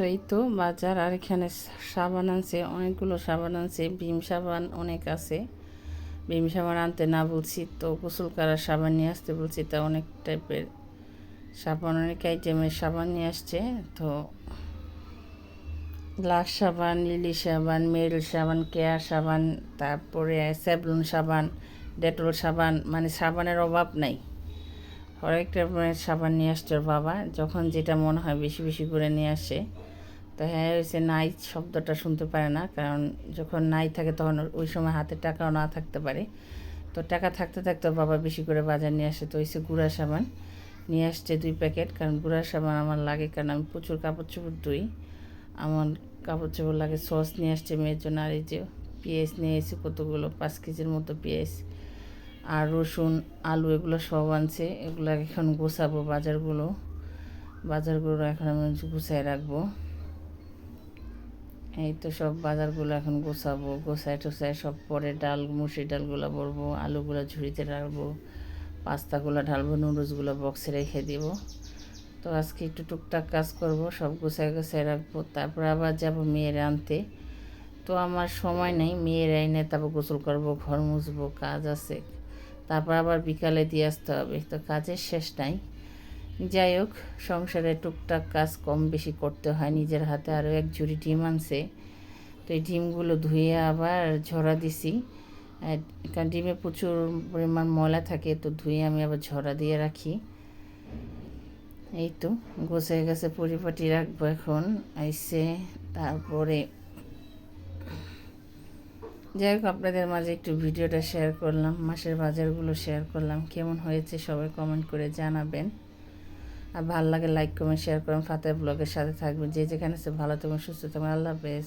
তো এই তো বাজার, আর এখানে সাবান আনছে, অনেকগুলো সাবান আনছে, ভীম সাবান অনেক আছে। ভীম সাবান আনতে না বলছি তো গোসল করার সাবান নিয়ে আসতে বলছি, তা অনেক টাইপের সাবান, অনেক আইটেমের সাবান নিয়ে আসছে। তো লাক্স সাবান, লিলি সাবান, মেরিল সাবান, কেয়ার সাবান, তারপরে স্যাবলুন সাবান, ডেটল সাবান মানে সাবানের অভাব নাই। হরেক রকমের সাবান নিয়ে আসছে বাবা, যখন যেটা মনে হয় বেশি বেশি করে নিয়ে আসে। তো হ্যাঁ হয়েছে নাই শব্দটা শুনতে পারে না, কারণ যখন নাই থাকে তখন ওই সময় হাতে টাকাও না থাকতে পারে। তো টাকা থাকতে থাকতে বাবা বেশি করে বাজার নিয়ে আসে। তো হয়েছে গুঁড়া সাবান নিয়ে আসছে দুই প্যাকেট, কারণ গুঁড়া সাবান আমার লাগে, কারণ আমি প্রচুর কাপড় চোপড় ধুই। আমার কাপড় চোপড় লাগে, সস নিয়ে আসছে মেয়ের জন্য, আর এই যে পেঁয়াজ নিয়ে এসে কতগুলো, পাঁচ কেজির মতো পেঁয়াজ আর রসুন, আলু, এগুলো সব আনছে। এগুলো এখন গোছাবো বাজারগুলো। বাজারগুলো এখন আমি গুছাই রাখব। এই তো সব বাজারগুলো এখন গোছাবো, গোছায় টোছায় সব পরে ডাল, মুসুরি ডালগুলো ভরবো, আলুগুলো ঝুড়িতে রাখব পাস্তাগুলো ঢালবো, নুডলসগুলো বক্সে রেখে দিব। তো আজকে একটু টুকটাক কাজ করব, সব গুছায় গুছায় রাখব, তারপর আবার যাব মেয়ের আনতে। তো আমার সময় নেই, মেয়ের এনে তারপর গোসল করব, ঘর মুছবো, কাজ আছে। তারপর আবার বিকালে দিয়ে আসতে হবে, তো কাজের শেষ নাই। যাই হোক, সংসারে টুকটাক কাজ কম বেশি করতে হয়, নিজের হাতে আরও এক ঝুড়ি ডিম আনছে। তো এই ডিমগুলো ধুয়ে আবার ঝরা দিছি। কারণ ডিমে প্রচুর পরিমাণ ময়লা থাকে, তো ধুয়ে আমি আবার ঝরা দিয়ে রাখি। এই তো গোছায় গেছে পরিপাটি রাখব এখন, আইসে তারপরে। যাই হোক, আপনাদের মাঝে একটু ভিডিওটা শেয়ার করলাম, মাসের বাজারগুলো শেয়ার করলাম, কেমন হয়েছে সবাই কমেন্ট করে জানাবেন। আর ভালো লাগে লাইক কমেন্ট শেয়ার করেন। ফাতে ব্লগের সাথে থাকবেন। যে যেখানে সে ভালো থাকবেন, সুস্থ থাকবেন। আল্লাহ হাফেজ।